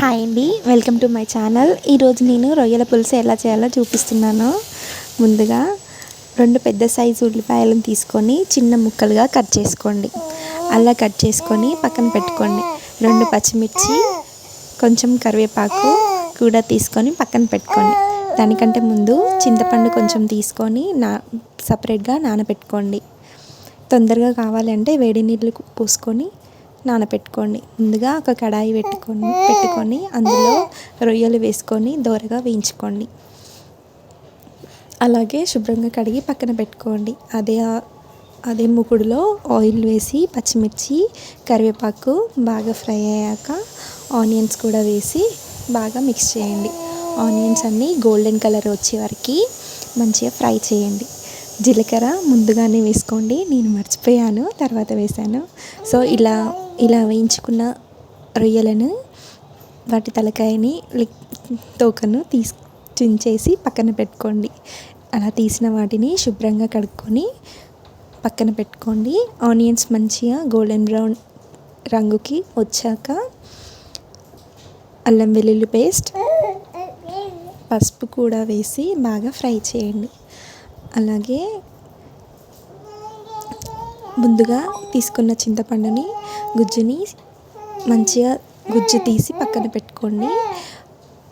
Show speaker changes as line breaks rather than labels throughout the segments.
Hi అండి welcome to my channel ఈరోజు నేను రొయ్యల పులుసు ఎలా చేయాలో చూపిస్తున్నాను. ముందుగా రెండు పెద్ద సైజు ఉల్లిపాయలను తీసుకొని చిన్న ముక్కలుగా కట్ చేసుకోండి. అలా కట్ చేసుకొని పక్కన పెట్టుకోండి. రెండు పచ్చిమిర్చి కొంచెం కరివేపాకు కూడా తీసుకొని పక్కన పెట్టుకోండి. దానికంటే ముందు చింతపండు కొంచెం తీసుకొని నా సపరేట్గా నానబెట్టుకోండి. తొందరగా కావాలంటే వేడి నీళ్ళు పోసుకొని నానబెట్టుకోండి ముందుగా ఒక కడాయి పెట్టుకొని పెట్టుకొని అందులో రొయ్యలు వేసుకొని దోరగా వేయించుకోండి. అలాగే శుభ్రంగా కడిగి పక్కన పెట్టుకోండి. అదే అదే ముకుడులో ఆయిల్ వేసి పచ్చిమిర్చి కరివేపాకు బాగా ఫ్రై అయ్యాక ఆనియన్స్ కూడా వేసి బాగా మిక్స్ చేయండి. ఆనియన్స్ అన్నీ గోల్డెన్ కలర్ వచ్చే వరకు మంచిగా ఫ్రై చేయండి. జీలకర్ర ముందుగానే వేసుకోండి. నేను మర్చిపోయాను తర్వాత వేసాను సో ఇలా ఇలా వేయించుకున్న రొయ్యలను వాటి తలకాయని తోకను తీసి చించేసి పక్కన పెట్టుకోండి. అలా తీసిన వాటిని శుభ్రంగా కడుక్కొని పక్కన పెట్టుకోండి. ఆనియన్స్ మంచిగా గోల్డెన్ బ్రౌన్ రంగుకి వచ్చాక అల్లం వెల్లుల్లి పేస్ట్ పసుపు కూడా వేసి బాగా ఫ్రై చేయండి. అలాగే ముందుగా తీసుకున్న చింతపండుని గుజ్జుని మంచిగా గుజ్జు తీసి పక్కన పెట్టుకోండి.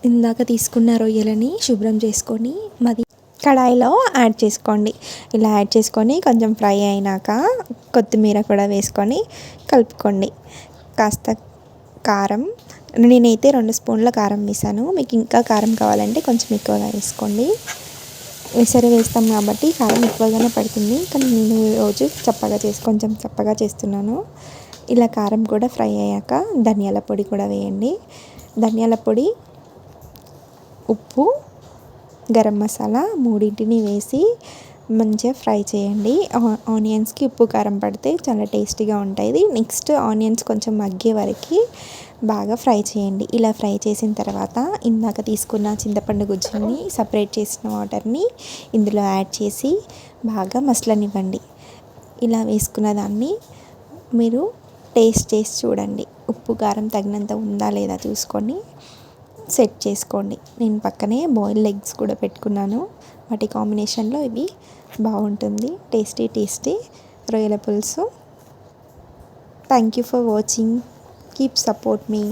ఇందాక తీసుకున్న రొయ్యలని శుభ్రం చేసుకొని మరి కడాయిలో యాడ్ చేసుకోండి. ఇలా యాడ్ చేసుకొని కొంచెం ఫ్రై అయినాక కొత్తిమీర కూడా వేసుకొని కలుపుకోండి. కాస్త కారం నేనైతే రెండు స్పూన్ల కారం వేసాను. మీకు ఇంకా కారం కావాలంటే కొంచెం ఎక్కువగా వేసుకోండి. విసరి వేస్తాం కాబట్టి కారం ఎక్కువగానే పడుతుంది. కానీ నేను రోజు చప్పగా చేసి కొంచెం చప్పగా చేస్తున్నాను. ఇలా కారం కూడా ఫ్రై అయ్యాక ధనియాల పొడి కూడా వేయండి. ధనియాల పొడి ఉప్పు గరం మసాలా మూడింటిని వేసి మంచిగా ఫ్రై చేయండి. ఆనియన్స్కి ఉప్పు కారం పడితే చాలా టేస్టీగా ఉంటుంది నెక్స్ట్ ఆనియన్స్ కొంచెం మగ్గే వరకు బాగా ఫ్రై చేయండి. ఇలా ఫ్రై చేసిన తర్వాత ఇందాక తీసుకున్న చింతపండు గుజ్జుని సపరేట్ చేసిన వాటర్ని ఇందులో యాడ్ చేసి బాగా మసలనివ్వండి. ఇలా వేసుకున్న దాన్ని మీరు టేస్ట్ చేసి చూడండి. ఉప్పు కారం తగినంత ఉందా లేదా చూసుకొని సెట్ చేసుకోండి. నేను పక్కనే బాయిల్డ్ ఎగ్స్ కూడా పెట్టుకున్నాను. వాటి కాంబినేషన్లో ఇవి బాగుంటుంది. Tasty tasty. రొయ్యల పులుసు. Thank you for watching keep support me